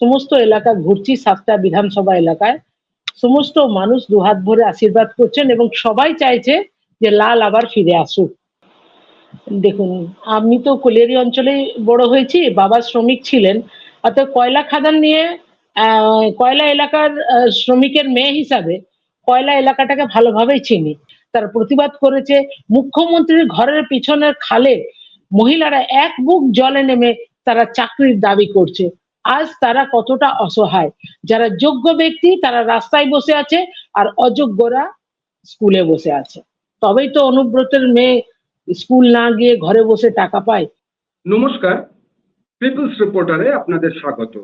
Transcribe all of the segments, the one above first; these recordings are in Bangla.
সমস্ত এলাকা ঘুরছি সাতটা বিধানসভা এলাকায়। সমস্ত মানুষ দুহাত ভরে আশীর্বাদ করছেন এবং সবাই চাইছে যে লাল আবার ফিরে আসুক। দেখুন, আমি তো কলিয়ারি অঞ্চলে বড় হয়েছি, বাবা শ্রমিক ছিলেন। অর্থাৎ কয়লা খাদান নিয়ে কয়লা এলাকার শ্রমিকের মেয়ে হিসাবে কয়লা এলাকাটাকে ভালোভাবেই চিনি। তার প্রতিবাদ করেছে, মুখ্যমন্ত্রীর ঘরের পিছনের খালে মহিলারা এক বুক জলে নেমে তারা চাকরির দাবি করছে। আজ তারা কতটা অসহায়? যারা যোগ্য ব্যক্তি, তারা রাস্তায় বসে আছে আর অযোগ্যরা স্কুলে বসে আছে। তবেই তো অনুব্রতের মেয়ে স্কুল না গিয়ে ঘরে বসে টাকা পায়। নমস্কার, পিপলস রিপোর্টারে আপনাদের স্বাগত।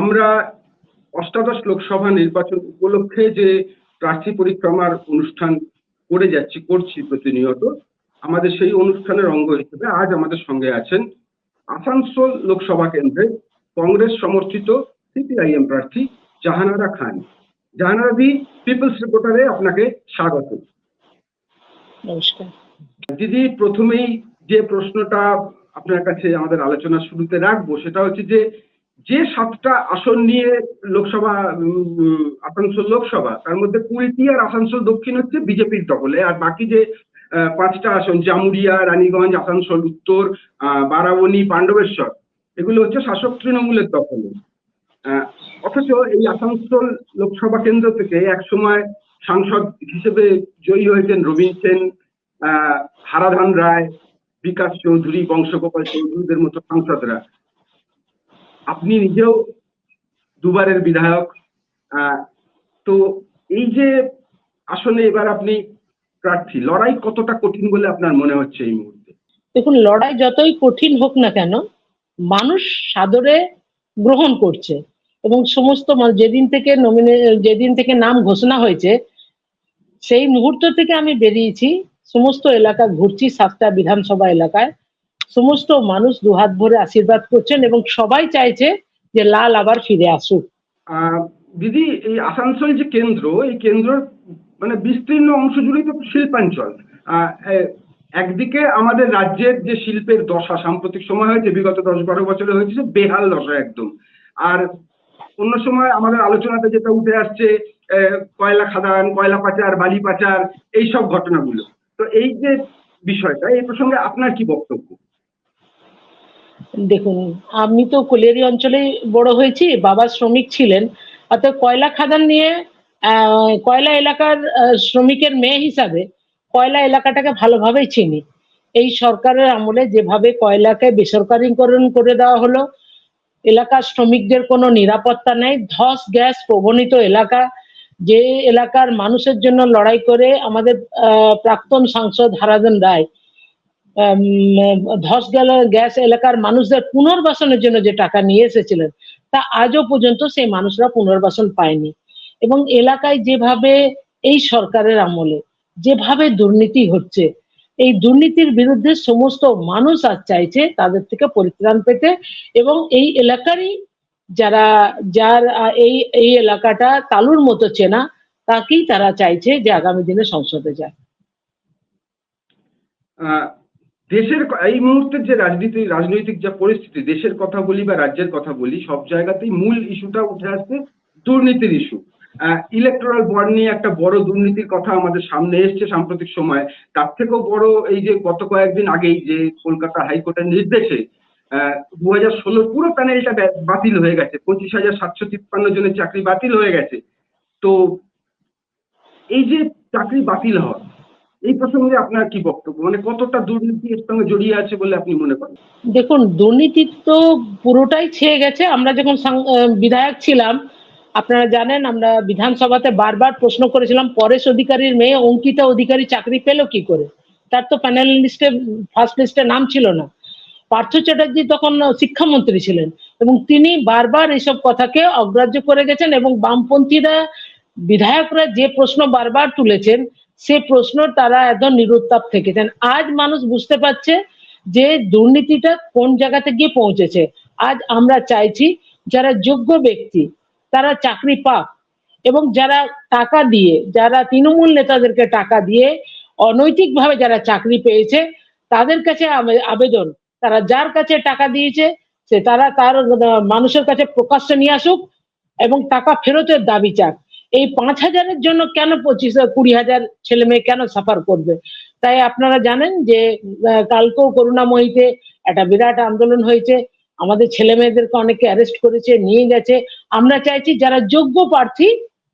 আমরা অষ্টাদশ লোকসভা নির্বাচন উপলক্ষে যে প্রার্থী পরিক্রমার অনুষ্ঠান করে যাচ্ছি, করছি প্রতিনিয়ত, আমাদের সেই অনুষ্ঠানের অঙ্গ হিসেবে আজ আমাদের সঙ্গে আছেন আসানসোল লোকসভা কেন্দ্রে কংগ্রেস সমর্থিত সিপিআইএম প্রার্থী জাহানারা খান। জাহানারা দি পিপলস রিপোর্টারে আপনাকে স্বাগত। নমস্কার। দিদি প্রথমেই যে প্রশ্নটা আপনার কাছে আমাদের আলোচনা শুরুতে রাখব সেটা হচ্ছে যে যে সাতটা আসন নিয়ে লোকসভা আসানসোল লোকসভা তার মধ্যে কুড়িটি আর আসানসোল দক্ষিণ হচ্ছে বিজেপির দখলে আর বাকি যে পাঁচটা আসন জামুরিয়া রানীগঞ্জ আসানসোল উত্তর আহ, বারাবণী পাণ্ডবেশ্বর এগুলো হচ্ছে শাসক তৃণমূলের দখলে। অথচ এই আসানসোল লোকসভা কেন্দ্র থেকে একসময় সাংসদ হিসেবে জয়ী হয়েছেন রবীন সেন হারাধান রায়, বিকাশ চৌধুরী, বংশগোপাল চৌধুরীদের মতো সাংসদরা। আপনি নিজেও দুবারের বিধায়ক তো এই যে আসলে এবার আপনি প্রার্থী, লড়াই কতটা কঠিন বলে আপনার মনে হচ্ছে এই মুহূর্তে? দেখুন, লড়াই যতই কঠিন হোক না কেন মানুষ সাদরে গ্রহণ করছে এবং সমস্ত যেদিন থেকে নমিনে যেদিন থেকে নাম ঘোষণা হয়েছে, সেই মুহূর্ত থেকে আমি বেরিয়েছি। সমস্ত এলাকা ঘুরছি, সাতটা বিধানসভা এলাকায়। সমস্ত মানুষ দুহাত ভরে আশীর্বাদ করছেন এবং সবাই চাইছে যে লাল আবার ফিরে আসুক। দিদি, এই আসানসোল যে কেন্দ্র, এই কেন্দ্র মানে বিস্তীর্ণ অংশ জুড়েই তো শিল্পাঞ্চল। একদিকে আমাদের রাজ্যের যে শিল্পের দশা, সাম্প্রতিক সময় হয়েছে, বিগত দশ বারো বছরে হয়েছে বেহাল দশা একদম। আর অন্য সময় আমাদের আলোচনাতে যেটা উঠে আসছে কয়লা খাদান, কয়লা পাচার, বালি পাচার এইসব ঘটনাগুলো। তো এই যে বিষয়টা, এই প্রসঙ্গে আপনার কি বক্তব্য? দেখুন, আমি তো কলিয়ারি অঞ্চলে বড় হয়েছি, বাবা শ্রমিক ছিলেন। অর্থাৎ কয়লা খাদান নিয়ে কয়লা এলাকার শ্রমিকের মেয়ে হিসাবে কয়লা এলাকাটাকে ভালোভাবেই চিনি। এই সরকারের আমলে যেভাবে কয়লাকে বেসরকারীকরণ করে দেওয়া হলো এলাকার শ্রমিকদের কোনো নিরাপত্তা নেই। ধস, গ্যাস প্রবণিত এলাকা, যে এলাকার মানুষের জন্য লড়াই করে আমাদের প্রাক্তন সাংসদ হারাধন রায় ধস গেল, গ্যাস এলাকার মানুষদের পুনর্বাসনের জন্য যে টাকা নিয়ে এসেছিলেন, তা আজও পর্যন্ত সেই মানুষরা পুনর্বাসন পায়নি। এবং এলাকায় যেভাবে এই সরকারের আমলে যেভাবে দুর্নীতি হচ্ছে, এই দুর্নীতির বিরুদ্ধে সমস্ত মানুষ আজ চাইছে তাদের থেকে পরিত্রাণ পেতে এবং এই এলাকারই যারা, যার এই এই এলাকাটা তালুর মতো চেনা, তাকেই তারা চাইছে যে আগামী দিনে সংসদে যায়। দেশের এই মুহূর্তের যে রাজনীতি, রাজনৈতিক যা পরিস্থিতি, দেশের কথা বলি বা রাজ্যের কথা বলি, সব জায়গাতেই মূল ইস্যুটা উঠে আসছে দুর্নীতির ইস্যু ইলেকট্রাল বন্ড নিয়ে একটা বড় দুর্নীতির কথা আমাদের সামনে এসছে সাম্প্রতিক সময়। তার থেকেও বড় এই যে গত কয়েকদিন আগেই যে কলকাতা হাইকোর্টের নির্দেশে দু হাজার ষোলোর পুরো প্যানেলটা বাতিল হয়ে গেছে। পঁচিশ হাজার সাতশো তিপ্পান্ন জনের চাকরি বাতিল হয়ে গেছে। তো এই যে চাকরি বাতিল হওয়া, এই প্রসঙ্গে আপনার কি বক্তব্য? মানে কতটা দুর্নীতি এর সঙ্গে জড়িয়ে আছে বলে আপনি মনে করেন? দেখুন, দুর্নীতি তো পুরোটাই ছেয়ে গেছে। আমরা যখন বিধায়ক ছিলাম আপনারা জানেন, আমরা বিধানসভাতে বারবার প্রশ্ন করেছিলাম, পরেশ অধিকারীর মেয়ে অঙ্কিতা অধিকারী চাকরি পেল কি করে? তার তো প্যানেল লিস্টে ফার্স্ট লিস্টে নাম ছিল না। পার্থ চ্যাটার্জি তখন শিক্ষামন্ত্রী ছিলেন এবং তিনি বারবার এইসব কথাকে অগ্রাহ্য করে গেছেন এবং বামপন্থীরা, বিধায়করা যে প্রশ্ন বারবার তুলেছেন, সে প্রশ্ন তারা একদম নিরুত্তাপ থেকেছেন। আজ মানুষ বুঝতে পারছে যে দুর্নীতিটা কোন জায়গাতে গিয়ে পৌঁছেছে। আজ আমরা চাইছি, যারা যোগ্য ব্যক্তি তারা চাকরি পাক এবং যারা টাকা দিয়ে, যারা তৃণমূল নেতাদেরকে টাকা দিয়ে অনৈতিকভাবে যারা চাকরি পেয়েছে, তাদের কাছে আবেদন। তারা যার কাছে টাকা দিয়েছে, সে তারা তার মানুষের কাছে প্রকাশ্যে নিয়ে আসুক এবং টাকা ফেরতের দাবি চাক। এই পাঁচ হাজারের জন্য কেন পঁচিশ, কুড়ি হাজার ছেলে মেয়ে কেন সাফার করবে? তাই আপনারা জানেন যে কালকেও করুণাময়ীতে একটা বিরাট আন্দোলন হয়েছে। আমাদের ছেলে মেয়েদেরকে অনেকে অ্যারেস্ট করেছে, নিয়ে গেছে। আমরা চাইছি যারা যোগ্য প্রার্থী,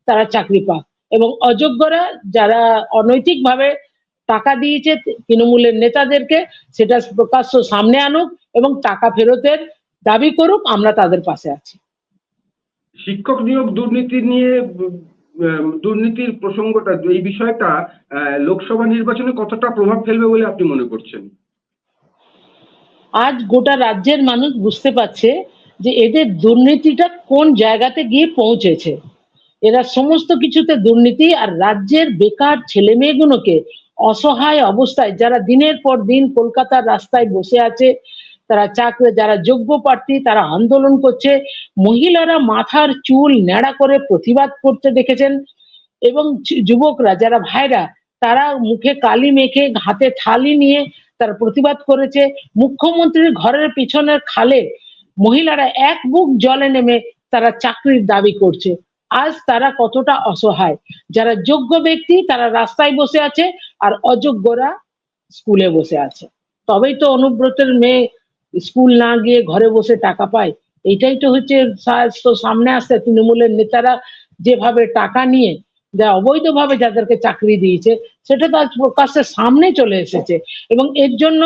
তারা চাকরি পাক। এবং অযোগ্যরা যারা অনৈতিকভাবে টাকা দিয়েছে তৃণমূলের নেতাদেরকে, সেটা প্রকাশ্য সামনে আনুক এবং টাকা ফেরতের দাবি করুক, আমরা তাদের পাশে আছি। শিক্ষক নিয়োগ দুর্নীতি নিয়ে দুর্নীতির প্রসঙ্গটা, এই বিষয়টা লোকসভা নির্বাচনে কতটা প্রভাব ফেলবে বলে আপনি মনে করছেন? আজ গোটা রাজ্যের মানুষ বুঝতে পারছে যে এদের দুর্নীতিটা কোন জায়গাতে গিয়ে পৌঁছেছে। এরা সমস্ত কিছুতে দুর্নীতি আর রাজ্যের বেকার ছেলে মেয়েগুলোকে অসহায় অবস্থায়, যারা দিনের পর দিন কলকাতার রাস্তায় বসে আছে, তারা চাকরি, যারা যোগ্য প্রার্থী, তারা আন্দোলন করছে, মহিলারা মাথার চুল ন্যাড়া করে প্রতিবাদ করতে দেখেছেন এবং যুবকরা, যারা ভাইরা, তারা মুখে কালি মেখে হাতে থালি নিয়ে তারা প্রতিবাদ করেছে। মুখ্যমন্ত্রীর ঘরের পিছনের খালে মহিলারা এক বুক জলে নেমে তারা চাকরির দাবি করছে। আজ তারা কতটা অসহায়। যারা যোগ্য ব্যক্তি তারা রাস্তায় বসে আছে আর অযোগ্যরা স্কুলে বসে আছে। তবেই তো অনুব্রতের মেয়ে স্কুল না গিয়ে ঘরে বসে টাকা পায়। এইটাই তো হচ্ছে সামনে আসছে। তৃণমূলের নেতারা যেভাবে টাকা নিয়ে যা অবৈধভাবে যাদেরকে চাকরি দিয়েছে, সেটা তো আজ প্রকাশ্যে সামনে চলে এসেছে। এবং এর জন্য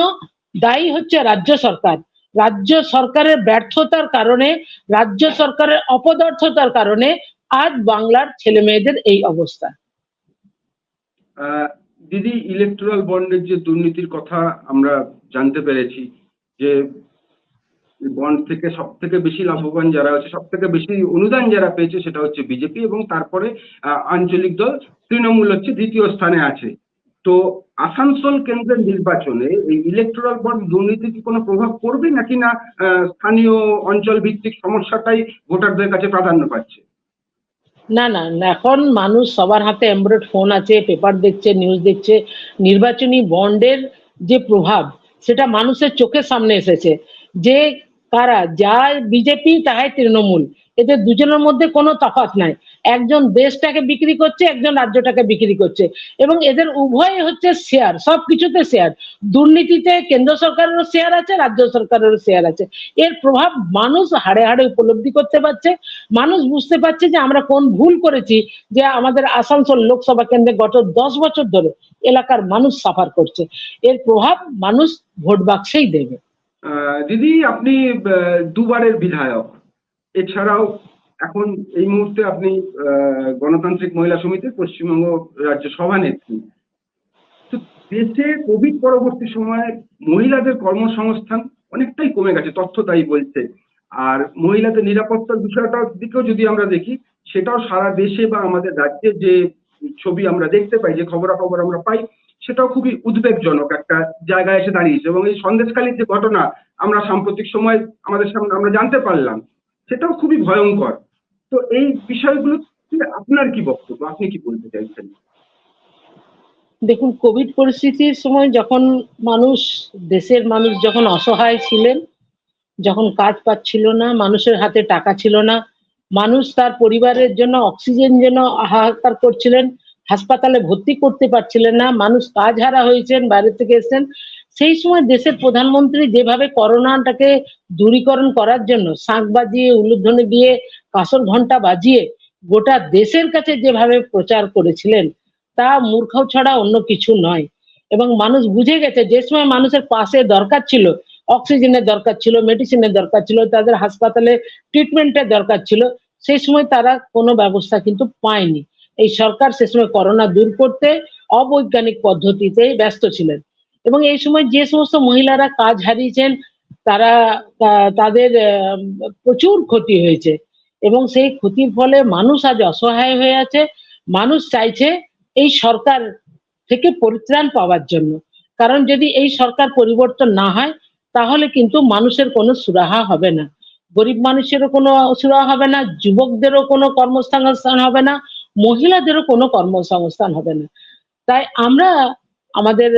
দায়ী হচ্ছে রাজ্য সরকার। রাজ্য সরকারের ব্যর্থতার কারণে, রাজ্য সরকারের অপদার্থতার কারণে আজ বাংলার ছেলে মেয়েদের এই অবস্থা। দিদি ইলেকট্রাল বন্ডের যে দুর্নীতির কথা আমরা জানতে পেরেছি, যে বন্ড থেকে সব থেকে বেশি লাভবান যারা আছে সব থেকে বেশি অনুদান যারা পেয়েছে সেটা হচ্ছে বিজেপি এবং তারপরে আঞ্চলিক দল তৃণমূল হচ্ছে দ্বিতীয় স্থানে আছে। তো আসানসোল কেন্দ্রের নির্বাচনে এই ইলেকট্রাল বন্ড দুর্নীতি কি কোনো প্রভাব পড়বে নাকি না স্থানীয় অঞ্চল ভিত্তিক সমস্যাটাই ভোটারদের কাছে প্রাধান্য পাচ্ছে? না না, এখন মানুষ সবার হাতে অ্যান্ড্রয়েড ফোন আছে পেপার দেখছে নিউজ দেখছে। নির্বাচনী বন্ডের যে প্রভাব সেটা মানুষের চোখের সামনে এসেছে। যে কারা যা বিজেপি তাহাই তৃণমূল। এদের দুজনের মধ্যে কোনো তফাৎ নাই। একজন দেশটাকে বিক্রি করছে, একজন রাজ্যটাকে বিক্রি করছে। এবং এদের উভয় হচ্ছে শেয়ার সব কিছুতে শেয়ার দুর্নীতিতে কেন্দ্র সরকারেরও শেয়ার আছে, রাজ্য সরকারেরও শেয়ার আছে। এর প্রভাব মানুষ হাড়ে হাড়ে উপলব্ধি করতে পারছে। মানুষ বুঝতে পারছে যে আমরা কোন ভুল করেছি, যে আমাদের আসানসোল লোকসভা কেন্দ্রে গত দশ বছর ধরে এলাকার মানুষ সাফার করছে। এর প্রভাব মানুষ ভোট বাক্সেই দেবে। দিদি, আপনি দুবারের বিধায়ক। এছাড়াও এখন এই মুহূর্তে আপনি গণতান্ত্রিক মহিলা সমিতির পশ্চিমবঙ্গ রাজ্য সভানেত্রী। তো দেশে কোভিড পরবর্তী সময়ে মহিলাদের কর্মসংস্থান অনেকটাই কমে গেছে, তথ্য তাই বলছে। আর মহিলাদের নিরাপত্তার বিষয়টার দিকেও যদি আমরা দেখি, সেটাও সারা দেশে বা আমাদের রাজ্যে যে ছবি আমরা দেখতে পাই, যে খবরাখবর আমরা পাই সেটাও খুবই উদ্বেগজনক একটা জায়গায় এসে দাঁড়িয়েছে এবং এই সন্দেশখালীর যে ঘটনা আমরা সাম্প্রতিক সময় আমাদের সামনে আমরা জানতে পারলাম, সেটাও খুবই ভয়ঙ্কর। তো এই বিষয়গুলো আপনার কি বক্তব্য? আপনি কি বলতে চাইছেন? দেখুন, কোভিড পরিস্থিতির সময় যখন মানুষ, দেশের মানুষ যখন অসহায় ছিলেন, যখন কাজ পাচ্ছিল না, মানুষের হাতে টাকা ছিল না, মানুষ তার পরিবারের জন্য অক্সিজেন যেন হাহাকার করছিলেন হাসপাতালে ভর্তি করতে পারছিলেন না, মানুষ কাজ হারা হয়েছেন, বাইরে থেকে এসেছেন। সেই সময় দেশের প্রধানমন্ত্রী যেভাবে করোনাটাকে দূরীকরণ করার জন্য শাঁখ বাজিয়ে, উলুধ্বনি দিয়ে কাসর ঘণ্টা বাজিয়ে গোটা দেশের কাছে যেভাবে প্রচার করেছিলেন, তা মূর্খ ছাড়া অন্য কিছু নয়। এবং মানুষ বুঝে গেছে, যে সময় মানুষের পাশে দরকার ছিল, অক্সিজেনের দরকার ছিল, মেডিসিনের দরকার ছিল, তাদের হাসপাতালে ট্রিটমেন্টের দরকার ছিল, সেই সময় তারা কোনো ব্যবস্থা কিন্তু পায়নি। এই সরকার সে সময় করোনা দূর করতে অবৈজ্ঞানিক পদ্ধতিতে ব্যস্ত ছিলেন। এবং এই সময় যে সমস্ত মহিলারা কাজ হারিয়েছেন, তারা তাদের প্রচুর ক্ষতি হয়েছে। এবং সেই ক্ষতির ফলে মানুষ আজ অসহায় হয়ে আছে। মানুষ চাইছে এই সরকার থেকে পরিত্রাণ পাওয়ার জন্য। কারণ যদি এই সরকার পরিবর্তন না হয়, তাহলে কিন্তু মানুষের কোনো সুরাহা হবে না। গরিব মানুষেরও কোনো সুরাহা হবে না, যুবকদেরও কোনো কর্মসংস্থান হবে না। মহিলাদেরও কোনো কর্মসংস্থান হবে না। তাই আমরা আমাদের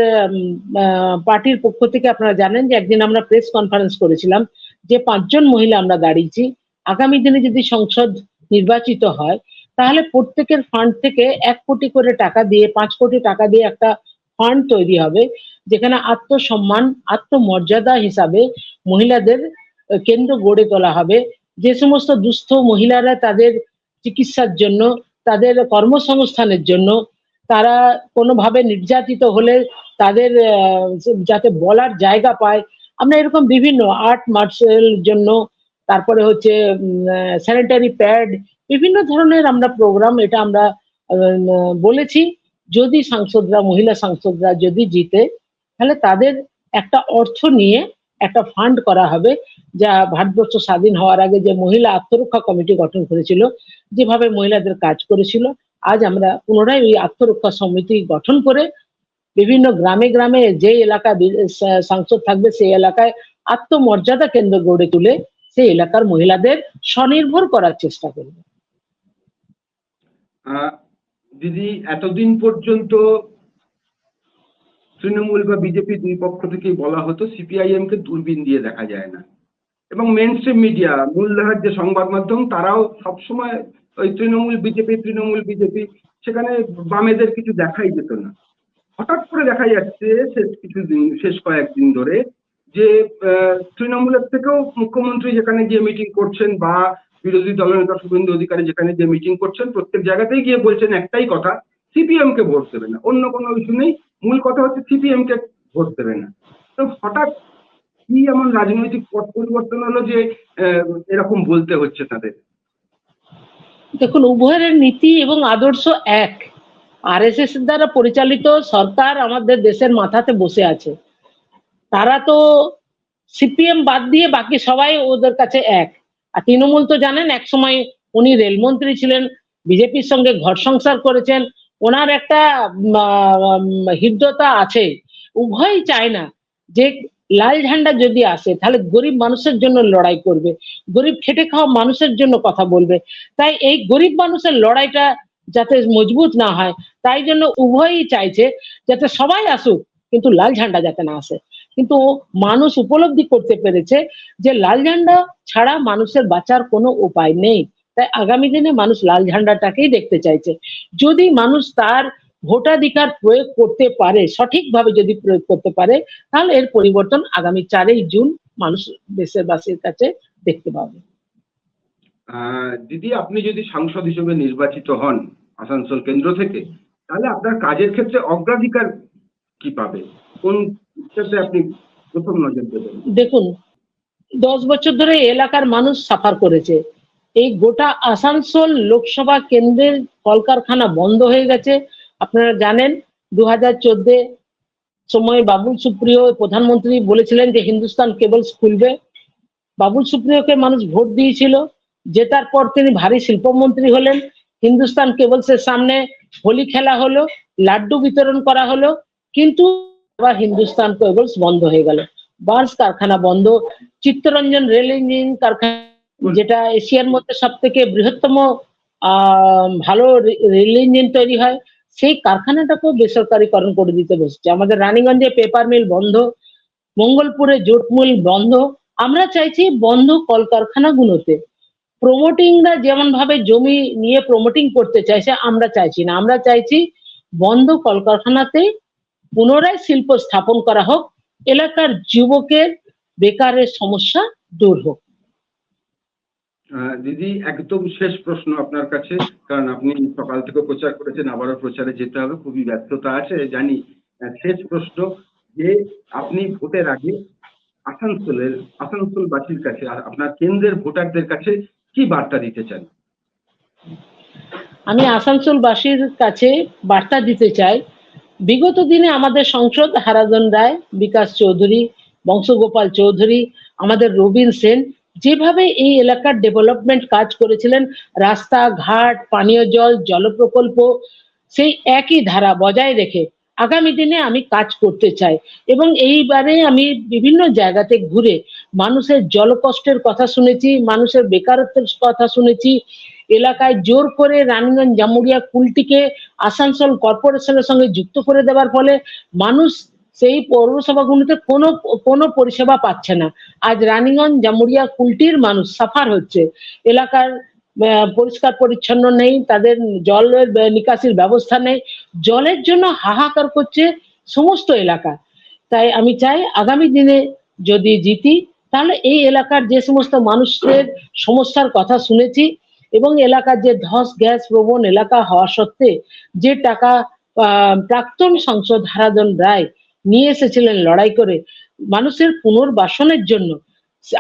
পার্টির পক্ষ থেকে আপনারা জানেন যে একদিন আমরা প্রেস কনফারেন্স করেছিলাম যে পাঁচজন মহিলা আমরা দাঁড়িয়েছি। আগামী দিনে যদি সংসদ নির্বাচিত হয়, তাহলে প্রত্যেকের ফান্ড থেকে এক কোটি করে টাকা দিয়ে, পাঁচ কোটি টাকা দিয়ে একটা ফান্ড তৈরি হবে, যেখানে আত্মসম্মান, আত্মমর্যাদা হিসাবে মহিলাদের কেন্দ্র গড়ে তোলা হবে। যে সমস্ত দুস্থ মহিলারা তাদের চিকিৎসার জন্য তাদের কর্মসংস্থানের জন্য তারা কোনোভাবে নির্যাতিত হলে তাদের যাতে বলার জায়গা পায়। আমরা এরকম বিভিন্ন আর্ট মার্শাল জন্য, তারপরে হচ্ছে স্যানিটারি প্যাড বিভিন্ন ধরনের আমরা প্রোগ্রাম এটা আমরা বলেছি। যদি সাংসদরা, মহিলা সাংসদরা যদি জিতে, তাহলে তাদের একটা অর্থ নিয়ে একটা ফান্ড করা হবে, যা ভারতবর্ষ স্বাধীন হওয়ার আগে যে মহিলা আত্মরক্ষা কমিটি গঠন করেছিল, যেভাবে মহিলাদের কাজ করেছিল, আজ আমরা পুনরায় ওই আত্মরক্ষা সমিতি গঠন করে বিভিন্ন গ্রামে গ্রামে যে এলাকা সাংসদ থাকবে সেই এলাকায় আত্মমর্যাদা কেন্দ্র গড়ে তুলে সেই এলাকার মহিলাদের স্বনির্ভর করার চেষ্টা করবে। দিদি, এতদিন পর্যন্ত তৃণমূল বা বিজেপি দুই পক্ষ থেকেই বলা হতো সিপিআইএম কে দূরবীন দিয়ে দেখা যায় না। এবং মেন স্ট্রিম মিডিয়া মূলধারার যে সংবাদ মাধ্যম, তারাও সবসময় ওই তৃণমূল বিজেপি তৃণমূল বিজেপি, সেখানে বামেদের কিছু দেখাই যেত না। হঠাৎ করে দেখা যাচ্ছে শেষ কিছু দিন, শেষ কয়েকদিন ধরে যে তৃণমূলের থেকেও মুখ্যমন্ত্রী যেখানে গিয়ে মিটিং করছেন বা বিরোধী দলনেতা শুভেন্দু অধিকারী যেখানে গিয়ে মিটিং করছেন, প্রত্যেক জায়গাতেই গিয়ে বলছেন একটাই কথা সিপিএম কে ভোট দেবে না। অন্য কোনো ইস্যু নেই। মূল কথা হচ্ছে সিপিএম কে ভোট দেবে না। তো হঠাৎ কি এমন রাজনৈতিক পথ পরিবর্তন হলো যে এরকম বলতে হচ্ছে তাদের? দেখুন, উভয়ের নীতি এবং আদর্শ এক। আরএসএস দ্বারা পরিচালিত সরকার আমাদের দেশের মাথাতে বসে আছে। তারা তো সিপিএম বাদ দিয়ে বাকি সবাই ওদের কাছে এক। আর তৃণমূল তো জানেন এক সময় উনি রেলমন্ত্রী ছিলেন, বিজেপির সঙ্গে ঘর সংসার করেছেন ওনার একটা হৃদ্যতা আছে। উভয়ই চায় না যে লাল ঝান্ডা যদি আসে, তাহলে গরিব মানুষের জন্য লড়াই করবে। গরিব খেটে খাওয়া মানুষের জন্য কথা বলবে। তাই এই গরিব মানুষের লড়াইটা যাতে মজবুত না হয়, তাই জন্য উভয়ই চাইছে যাতে সবাই আসুক, কিন্তু লাল ঝান্ডা যাতে না আসে। কিন্তু মানুষ উপলব্ধি করতে পেরেছে যে লাল ঝান্ডা ছাড়া মানুষের বাঁচার কোনো উপায় নেই। তাই আগামী দিনে মানুষ লাল ঝান্ডাটাকেই দেখতে চাইছে। যদি মানুষ তার ভোটাধিকার প্রয়োগ করতে পারে সঠিকভাবে যদি প্রয়োগ করতে পারে তাহলে এর পরিবর্তন আগামী চারই জুন মানুষ দেশের বাসীর কাছে দেখতে পাবে। দিদি আপনি যদি সাংসদ হিসেবে নির্বাচিত হন আসানসোল কেন্দ্র থেকে তাহলে আপনার কাজের ক্ষেত্রে অগ্রাধিকার কি পাবে? কোন ক্ষেত্রে আপনি প্রথম নজর দেবেন? দেখুন দশ বছর ধরে এলাকার মানুষ সাফার করেছে। এই গোটা আসানসোল লোকসভা কেন্দ্রের কলকারখানা বন্ধ হয়ে গেছে। আপনারা জানেন দু হাজার চোদ্দে সময় বাবুল সুপ্রিয় প্রধানমন্ত্রী বলেছিলেন যে হিন্দুস্তান কেবলস খুলবে। বাবুল সুপ্রিয়কে মানুষ ভোট দিয়েছিল। জেতার পর তিনি ভারী শিল্পমন্ত্রী হলেন। হিন্দুস্তান কেবলসের সামনে হোলি খেলা হলো, লাড্ডু বিতরণ করা হলো, কিন্তু আবার হিন্দুস্তান কেবলস বন্ধ হয়ে গেল। বাস কারখানা বন্ধ, চিত্তরঞ্জন রেল ইঞ্জিন কারখানা যেটা এশিয়ার মধ্যে সব থেকে বৃহত্তম ভালো রেল ইঞ্জিন তৈরি হয়, সেই কারখানাটাকেও বেসরকারিকরণ করে দিতে বসছে। আমাদের রানীগঞ্জে পেপার মিল বন্ধ, মঙ্গলপুরে জুট মিল বন্ধ, আমরা চাইছি বন্ধ কলকারখানাগুলোতে। প্রমোটিংরা যেমন ভাবে জমি নিয়ে প্রমোটিং করতে চাইছে, আমরা চাইছি না। আমরা চাইছি বন্ধ কলকারখানাতে পুনরায় শিল্প স্থাপন করা হোক, এলাকার যুবকের বেকারের সমস্যা দূর হোক। দিদি, একদম শেষ প্রশ্ন আপনার কাছে, কারণ আপনি সকাল থেকে প্রচার করেছেন, আবারও প্রচারে যেতে হবে, খুবই ব্যস্ততা আছে, জানি। শেষ প্রশ্ন, যে আপনি ভোটের আগে আসানসোলের, আসানসোলবাসীর কাছে, আর আপনার কেন্দ্রের ভোটারদের কাছে কি বার্তা দিতে চান? আমি আসানসোলবাসীর কাছে বার্তা দিতে চাই, বিগত দিনে আমাদের সংসদ, হারাধন রায়, বিকাশ চৌধুরী, বংশগোপাল চৌধুরী, আমাদের রবীন সেন যেভাবে এই এলাকার ডেভেলপমেন্ট কাজ করেছিলেন রাস্তা ঘাট পানীয় জল জল প্রকল্প সেই একই ধারা বজায় রেখে আগামী দিনে আমি কাজ করতে চাই। এবং এইবারে আমি বিভিন্ন জায়গাতে ঘুরে মানুষের জলকষ্টের কথা শুনেছি, মানুষের বেকারত্বের কথা শুনেছি, এলাকায় জোর করে রানীগঞ্জ জামুরিয়া কুলটিকে আসানসোল কর্পোরেশনের সঙ্গে যুক্ত করে দেওয়ার ফলে মানুষ সেই পৌরসভাগুলোতে কোনো কোনো পরিষেবা পাচ্ছে না। আজ রানীগঞ্জ, জামুরিয়া কুলটির মানুষ সাফার হচ্ছে। এলাকার পরিষ্কার পরিচ্ছন্ন নেই, তাদের জলের নিকাশির ব্যবস্থা নেই। জলের জন্য হাহাকার করছে সমস্ত এলাকা। তাই আমি চাই আগামী দিনে যদি জিতি, তাহলে এই এলাকার যে সমস্ত মানুষের সমস্যার কথা শুনেছি এবং এলাকার যে ধস, গ্যাস, প্রবণ এলাকা হওয়া সত্ত্বে যে টাকা প্রাক্তন সাংসদ হারাধন রায় নিয়ে এসেছিলেন লড়াই করে। মানুষের পুনর্বাসনের জন্য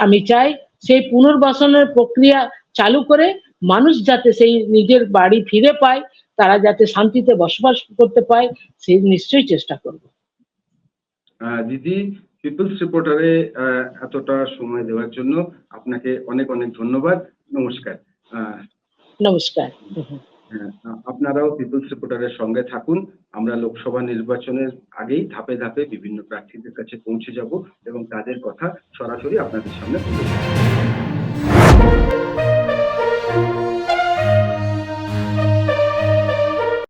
আমি চাই সেই পুনর্বাসনের প্রক্রিয়া চালু করে মানুষ যাতে সেই নিজের বাড়ি ফিরে পায় তারা যাতে শান্তিতে বসবাস করতে পায় সেই নিশ্চয়ই চেষ্টা করব। দিদি পিপলস রিপোর্টারে এতটা সময় দেওয়ার জন্য আপনাকে অনেক অনেক ধন্যবাদ। নমস্কার। নমস্কার। আপনারাও পিপলস রিপোর্টারের সঙ্গে থাকুন আমরা লোকসভা নির্বাচনের আগেই ধাপে ধাপে বিভিন্ন প্রার্থীদের কাছে পৌঁছে যাব এবং তাদের কথা সরাসরি আপনাদের সামনে তুলে।